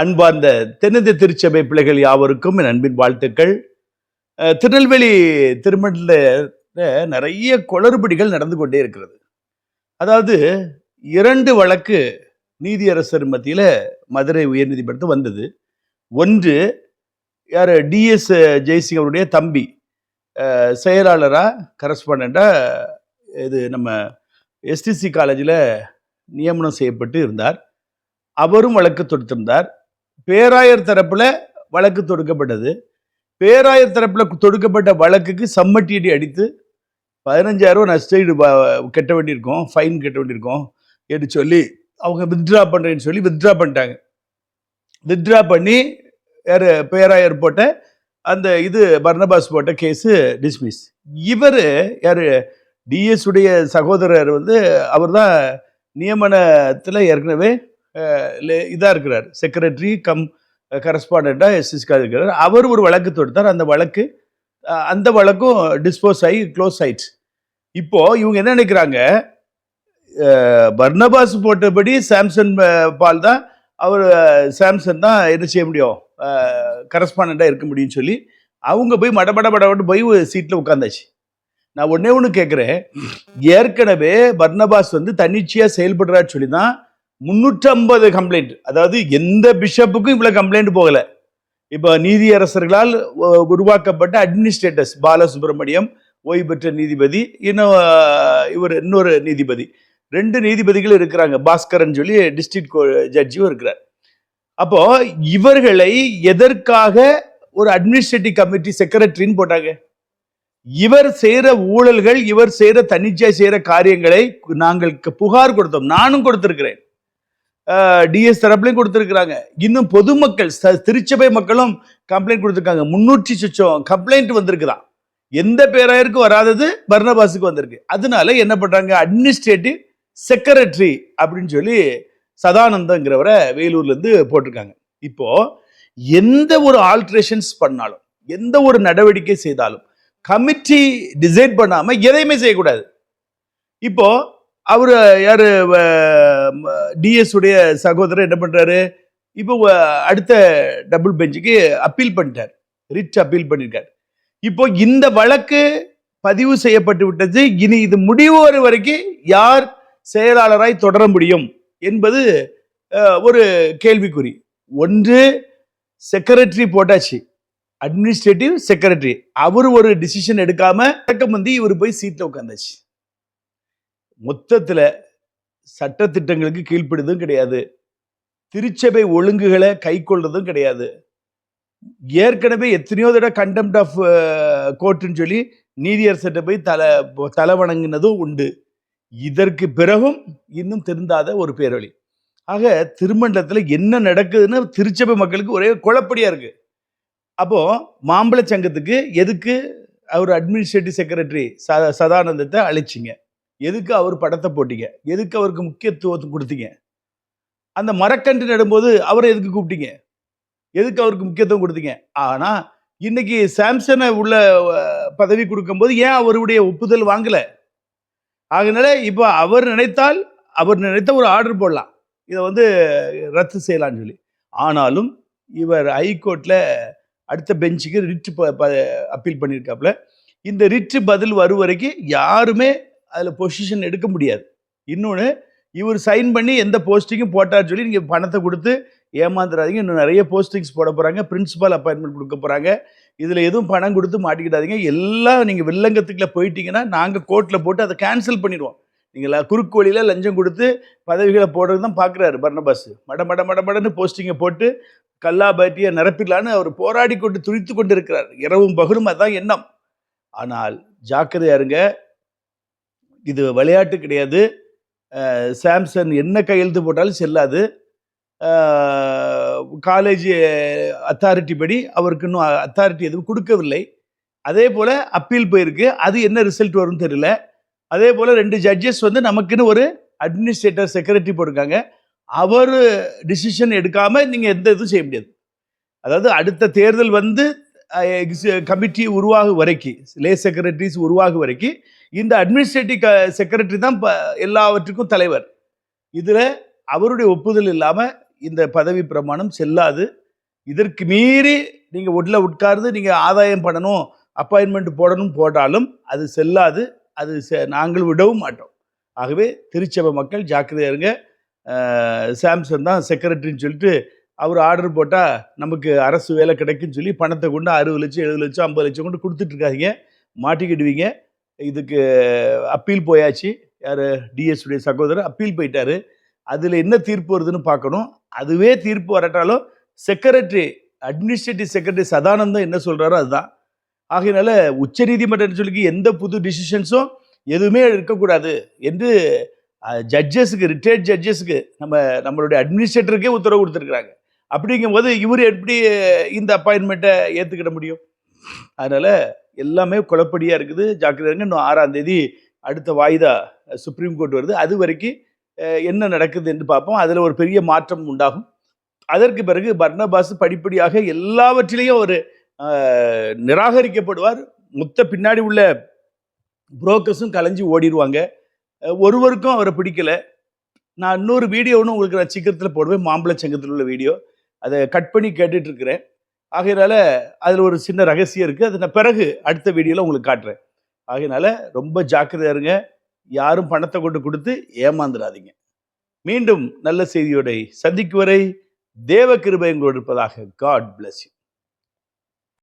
அன்பார்ந்த தென்னிந்திய திருச்சபை பிள்ளைகள் யாவருக்கும் என் அன்பின் வாழ்த்துக்கள். திருநெல்வேலி திருமணத்தில் நிறைய குளறுபடிகள் நடந்து கொண்டே இருக்கிறது. அதாவது இரண்டு வழக்கு நீதியரசர் மத்தியில் மதுரை உயர்நீதிமன்றத்து வந்தது. ஒன்று யார் டிஎஸ் ஜெய்சிங் அவருடைய தம்பி செயலாளராக செயலாளரா இது நம்ம எஸ்டிசி காலேஜில் நியமனம் செய்யப்பட்டு இருந்தார். அவரும் வழக்கு தொடுத்திருந்தார். பேராயர் தரப்புல வழக்கு தொடுக்கப்பட்டது. பேராயர் தரப்புல தொடுக்கப்பட்ட வழக்குக்கு சம்மட்டியடி அடித்து பதினஞ்சாயிரம் நஷ்டஈடு கட்ட வேண்டியிருக்கோம் ஃபைன் கட்ட வேண்டியிருக்கோம் என்று சொல்லி அவங்க வித்ட்ரா பண்ணுறேன்னு சொல்லி வித்ட்ரா பண்ணிட்டாங்க. வித்ட்ரா பண்ணி யார் பேராயர் போட்ட அந்த இது பர்னபாஸ் போட்ட கேஸு டிஸ்மிஸ் இவர் யார்? டிஎஸ் உடைய சகோதரர் வந்து அவர் தான் நியமனத்தில் ஏற்கனவே இதாக இருக்கிறார். செக்ரட்டரி கம் கரஸ்பாண்டாக எஸ்எஸ்கா இருக்கிறார். அவர் ஒரு வழக்கு தொடுத்தார். அந்த வழக்கு அந்த வழக்கும் டிஸ்போஸ் ஆகி க்ளோஸ் ஆயிடுச்சு. இப்போது இவங்க என்ன நினைக்கிறாங்க? பர்னபாஸ் போட்டபடி சாம்சன் பால் தான் அவர் சாம்சன் தான் என்ன செய்ய முடியும்? கரஸ்பாண்டாக இருக்க முடியும்னு சொல்லி அவங்க போய் மடபட படபட்டு போய் சீட்டில் உட்காந்தாச்சு. நான் ஒன்றே ஒன்று கேட்குறேன் ஏற்கனவே பர்னபாஸ் வந்து தன்னிச்சையாக செயல்படுறான்னு சொல்லி தான் முன்னூற்றம்பது கம்ப்ளைண்ட் அதாவது எந்த பிஷப்புக்கும் இவ்வளோ கம்ப்ளைண்ட் போகலை. இப்போ நீதியரசர்களால் உருவாக்கப்பட்ட அட்மினிஸ்ட்ரேட்டர்ஸ் பாலசுப்ரமணியம் ஓய்வு பெற்ற நீதிபதி இன்னும் இவர் இன்னொரு நீதிபதி. ரெண்டு நீதிபதிகள் இருக்கிறாங்க. பாஸ்கரன் சொல்லி டிஸ்ட்ரிக்ட் ஜட்ஜியும் இருக்கிறார். அப்போ இவர்களை எதற்காக ஒரு அட்மினிஸ்ட்ரேட்டிவ் கமிட்டி செக்ரட்டரின்னு போட்டாங்க? இவர் செய்கிற ஊழல்கள் இவர் செய்கிற தன்னிச்சை செய்கிற காரியங்களை நாங்கள் புகார் கொடுத்தோம். நானும் கொடுத்துருக்கிறேன். டிஎஸ் தரப்புலையும் கொடுத்துருக்குறாங்க. இன்னும் பொதுமக்கள் திருச்சபை மக்களும் கம்ப்ளைண்ட் கொடுத்துருக்காங்க. முன்னூற்றி சுச்சம் கம்ப்ளைண்ட் வந்திருக்குதான். எந்த பேராயருக்கும் வராதது? பர்னபாஸுக்கு வந்திருக்கு. அதனால என்ன பண்றாங்க? அட்மினிஸ்ட்ரேட்டிவ் செக்ரட்டரி அப்படின்னு சொல்லி சதானந்தங்கிறவரை வேலூர்ல இருந்து போட்டிருக்காங்க. இப்போ எந்த ஒரு ஆல்ட்ரேஷன்ஸ் பண்ணாலும் எந்த ஒரு நடவடிக்கை செய்தாலும் கமிட்டி டிசைட் பண்ணாம எதையுமே செய்யக்கூடாது. இப்போ அவர் யாரு? டிஎஸ் உடைய சகோதரர் என்ன பண்ணுறாரு இப்போ அடுத்த டபுள் பெஞ்சுக்கு அப்பீல் பண்ணிட்டார். ரிச் அப்பீல் பண்ணிருக்கார் இப்போ இந்த வழக்கு பதிவு செய்யப்பட்டு விட்டது. இனி இது முடிவு வரும் வரைக்கும் யார் செயலாளராய் தொடர முடியும் என்பது ஒரு கேள்விக்குறி. ஒன்று செக்ரட்டரி போட்டாச்சு. அட்மினிஸ்ட்ரேட்டிவ் செக்ரட்டரி அவர் ஒரு டிசிஷன் எடுக்காம வழக்கம் வந்து இவர் போய் சீட்டில் உட்காந்தாச்சு மொத்தத்தில் சட்டத்திட்டங்களுக்கு கீழ்ப்படுதும் கிடையாது. திருச்சபை ஒழுங்குகளை கை கொள்றதும் கிடையாது. ஏற்கனவே எத்தனையோ தடவை கண்டெம்ட் ஆஃப் கோர்ட்டுன்னு சொல்லி நீதியரசர்கிட்ட போய் தலை தலை வணங்கினதும் உண்டு. இதற்கு பிறகும் இன்னும் திருந்தாத ஒரு பேரொழி. ஆக திருமண்டலத்தில் என்ன நடக்குதுன்னு திருச்சபை மக்களுக்கு ஒரே குழப்படியா இருக்கு. அப்போ மாம்பழ சங்கத்துக்கு எதுக்கு அவர் அட்மினிஸ்ட்ரேட்டிவ் செக்ரட்டரி ச சதானந்தத்தை அழைச்சிங்க. எதுக்கு அவர் படத்தை போட்டீங்க? எதுக்கு அவருக்கு முக்கியத்துவத்தை கொடுத்தீங்க? அந்த மரக்கன்று நடும்போது அவரை எதுக்கு கூப்பிட்டீங்க? எதுக்கு அவருக்கு முக்கியத்துவம் கொடுத்தீங்க? ஆனால் இன்னைக்கு சாம்சனை உள்ள பதவி கொடுக்கும்போது ஏன் அவருடைய ஒப்புதல் வாங்கலை? ஆகினால இப்போ அவர் நினைத்தால் அவர் நினைத்த ஒரு ஆர்டர் போடலாம். இதை வந்து ரத்து செய்யலாம்னு சொல்லி. ஆனாலும் இவர் ஹைகோர்ட்டில் அடுத்த பெஞ்சுக்கு ரிட்டு அப்பீல் பண்ணியிருக்காப்புல. இந்த ரிட்டு பதில் வரும் வரைக்கும் யாருமே அதில் பொசிஷன் எடுக்க முடியாது. இன்னொன்று இவர் சைன் பண்ணி எந்த போஸ்டிங்கும் போட்டார் சொல்லி நீங்கள் பணத்தை கொடுத்து ஏமாந்துடாதீங்க இன்னும் நிறைய போஸ்டிங்ஸ் போட போகிறாங்க பிரின்சிபால் அப்பாயின்மெண்ட் கொடுக்க போகிறாங்க இதில் எதுவும் பணம் கொடுத்து மாட்டிக்கிட்டாதீங்க எல்லாம் நீங்கள் வில்லங்கத்துக்குள்ள போயிட்டீங்கன்னா நாங்கள் கோர்ட்டில் போட்டு அதை கேன்சல் பண்ணிடுவோம். நீங்கள் குறுக்கு வழியில் லஞ்சம் கொடுத்து பதவிகளை போடுறது தான் பார்க்குறாரு பர்னபாஸ். மட மட மட மடன்னு போஸ்டிங்கை போட்டு கல்லா பாட்டியை நிரப்பிடலான்னு அவர் போராடி கொண்டு துடித்து கொண்டு இருக்கிறார் இரவும் பகலும் அதான் எண்ணம். ஆனால் ஜாக்கிரதையா இருங்க. இது விளையாட்டு கிடையாது. சாம்சங் என்ன கையெழுத்து போட்டாலும் செல்லாது. காலேஜ் அத்தாரிட்டி படி அவருக்கு இன்னும் அத்தாரிட்டி எதுவும் கொடுக்கவில்லை. அதே போல் அப்பீல் போயிருக்கு. அது என்ன ரிசல்ட் வரும்னு தெரியல. அதே போல் ரெண்டு ஜட்ஜஸ் வந்து நமக்குன்னு ஒரு அட்மினிஸ்ட்ரேட்டர் செக்ரட்டரி போட்டிருக்காங்க. அவர் டிசிஷன் எடுக்காமல் நீங்கள் எந்த இதுவும் செய்ய முடியாது. அதாவது அடுத்த தேர்தல் வந்து கமிட்டி உருவாகும் வரைக்கும் லே செக்ரட்டரிஸ் உருவாகும் வரைக்கும் இந்த அட்மினிஸ்ட்ரேட்டிவ் செக்ரட்டரி தான் ப- எல்லாவற்றுக்கும் தலைவர். இதில் அவருடைய ஒப்புதல் இல்லாமல் இந்த பதவி பிரமாணம் செல்லாது. இதற்கு மீறி நீங்கள் உள்ள உட்கார்ந்து நீங்கள் ஆதாயம் பண்ணணும் அப்பாயின்மெண்ட் போடணும் போட்டாலும் அது செல்லாது அது செ- நாங்கள் விடவும் மாட்டோம். ஆகவே திருச்சபை மக்கள் ஜாக்கிரதையா இருங்க. சாம்சன் தான் செக்ரட்டரின்னு சொல்லிட்டு அவர் ஆர்டர் போட்டால் நமக்கு அரசு வேலை கிடைக்குன்னு சொல்லி பணத்தை கொண்டு அறுபது லட்சம் எழுபது லட்சம் ஐம்பது லட்சம் கொண்டு கொடுத்துட்ருக்காதீங்க. மாட்டிக்கிடுவீங்க. இதுக்கு அப்பீல் போயாச்சு. யார்? டிஎஸ் உடைய சகோதரர் அப்பீல் போயிட்டார். அதில் என்ன தீர்ப்பு வருதுன்னு பார்க்கணும். அதுவே தீர்ப்பு வரட்டாலும் செக்ரட்டரி அட்மினிஸ்ட்ரேட்டிவ் செக்ரட்டரி சதானந்தம் என்ன சொல்கிறாரோ அதுதான். ஆகையினால உச்சநீதிமன்றம் சொல்லி எந்த புது டிசிஷன்ஸும் எதுவுமே இருக்கக்கூடாது என்று ஜட்ஜஸுக்கு ரிட்டையர்ட் ஜட்ஜஸுக்கு நம்ம நம்மளுடைய அட்மினிஸ்ட்ரேட்டருக்கே உத்தரவு கொடுத்துருக்குறாங்க. அப்படிங்கும்போது இவர் எப்படி இந்த அப்பாயின்மெண்ட்டை ஏற்றுக்கிட முடியும்? அதனால் எல்லாமே குழப்படியாக இருக்குது. ஜாக்கிரதை இன்னும் ஆறாம் தேதி அடுத்த வாய்தா சுப்ரீம் கோர்ட் வருது. அது வரைக்கும் என்ன நடக்குது என்று பார்ப்போம். அதில் ஒரு பெரிய மாற்றம் உண்டாகும். அதற்கு பிறகு பர்னபாஸ் படிப்படியாக எல்லாவற்றிலையும் ஒரு நிராகரிக்கப்படுவார். மொத்த பின்னாடி உள்ள புரோக்கர்ஸும் கலைஞ்சி ஓடிடுவாங்க ஒருவருக்கும் அவரை பிடிக்கல. நான் இன்னொரு வீடியோ ஒன்று உங்களுக்கு நான் சீக்கிரத்தில் போடுவேன். மாம்பழ சங்கத்தில் உள்ள வீடியோ அதை கட் பண்ணி கேட்டுட்டு இருக்கிறேன் ஆகையினால அதில் ஒரு சின்ன ரகசியம் இருக்குது அதை நான் பிறகு அடுத்த வீடியோவில் உங்களுக்கு காட்டுறேன். ஆகையினால ரொம்ப ஜாக்கிரதையாக இருங்க. யாரும் பணத்தை கொண்டு கொடுத்து ஏமாந்துடாதீங்க. மீண்டும் நல்ல செய்தியோட சந்திக்கும் வரை தேவ கிருபை எங்களோடு இருப்பதாக காட் பிளஸ் யூ